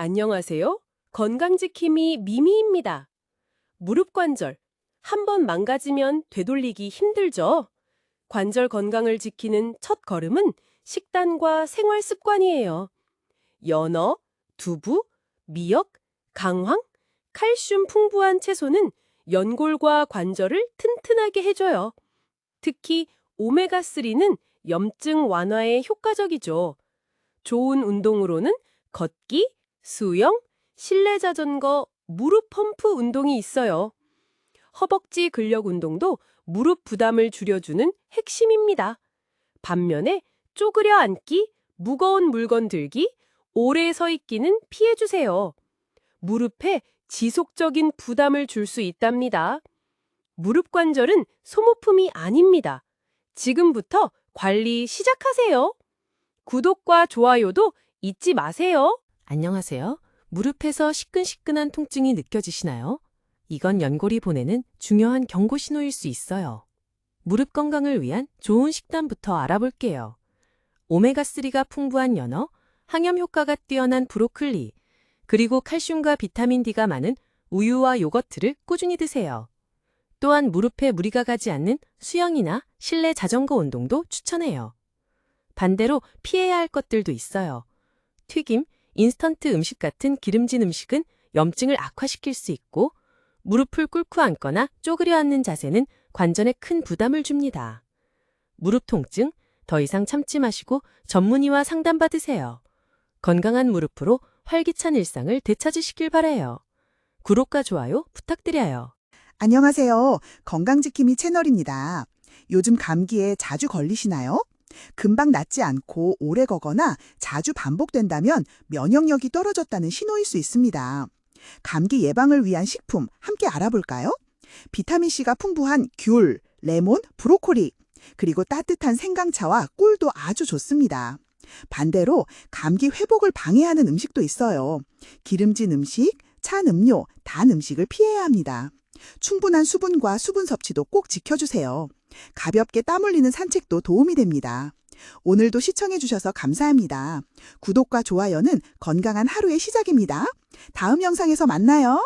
안녕하세요. 건강지킴이 미미입니다. 무릎 관절. 한 번 망가지면 되돌리기 힘들죠? 관절 건강을 지키는 첫 걸음은 식단과 생활 습관이에요. 연어, 두부, 미역, 강황, 칼슘 풍부한 채소는 연골과 관절을 튼튼하게 해줘요. 특히 오메가3는 염증 완화에 효과적이죠. 좋은 운동으로는 걷기, 수영, 실내 자전거, 무릎 펌프 운동이 있어요. 허벅지 근력 운동도 무릎 부담을 줄여주는 핵심입니다. 반면에 쪼그려 앉기, 무거운 물건 들기, 오래 서 있기는 피해주세요. 무릎에 지속적인 부담을 줄 수 있답니다. 무릎 관절은 소모품이 아닙니다. 지금부터 관리 시작하세요. 구독과 좋아요도 잊지 마세요. 안녕하세요. 무릎에서 시끈시끈한 통증이 느껴지시나요? 이건 연골이 보내는 중요한 경고 신호일 수 있어요. 무릎 건강을 위한 좋은 식단부터 알아볼게요. 오메가3가 풍부한 연어, 항염 효과가 뛰어난 브로콜리, 그리고 칼슘과 비타민 D가 많은 우유와 요거트를 꾸준히 드세요. 또한 무릎에 무리가 가지 않는 수영이나 실내 자전거 운동도 추천해요. 반대로 피해야 할 것들도 있어요. 튀김, 인스턴트 음식 같은 기름진 음식은 염증을 악화시킬 수 있고 무릎을 꿇고 앉거나 쪼그려 앉는 자세는 관전에 큰 부담을 줍니다. 무릎 통증, 더 이상 참지 마시고 전문의와 상담받으세요. 건강한 무릎으로 활기찬 일상을 되찾으시길 바라요. 구독과 좋아요 부탁드려요. 안녕하세요. 건강지킴이 채널입니다. 요즘 감기에 자주 걸리시나요? 금방 낫지 않고 오래 거거나 자주 반복된다면 면역력이 떨어졌다는 신호일 수 있습니다. 감기 예방을 위한 식품 함께 알아볼까요? 비타민C가 풍부한 귤, 레몬, 브로콜리, 그리고 따뜻한 생강차와 꿀도 아주 좋습니다. 반대로 감기 회복을 방해하는 음식도 있어요. 기름진 음식, 찬 음료, 단 음식을 피해야 합니다. 충분한 수분과 수분 섭취도 꼭 지켜주세요. 가볍게 땀 흘리는 산책도 도움이 됩니다. 오늘도 시청해주셔서 감사합니다. 구독과 좋아요는 건강한 하루의 시작입니다. 다음 영상에서 만나요.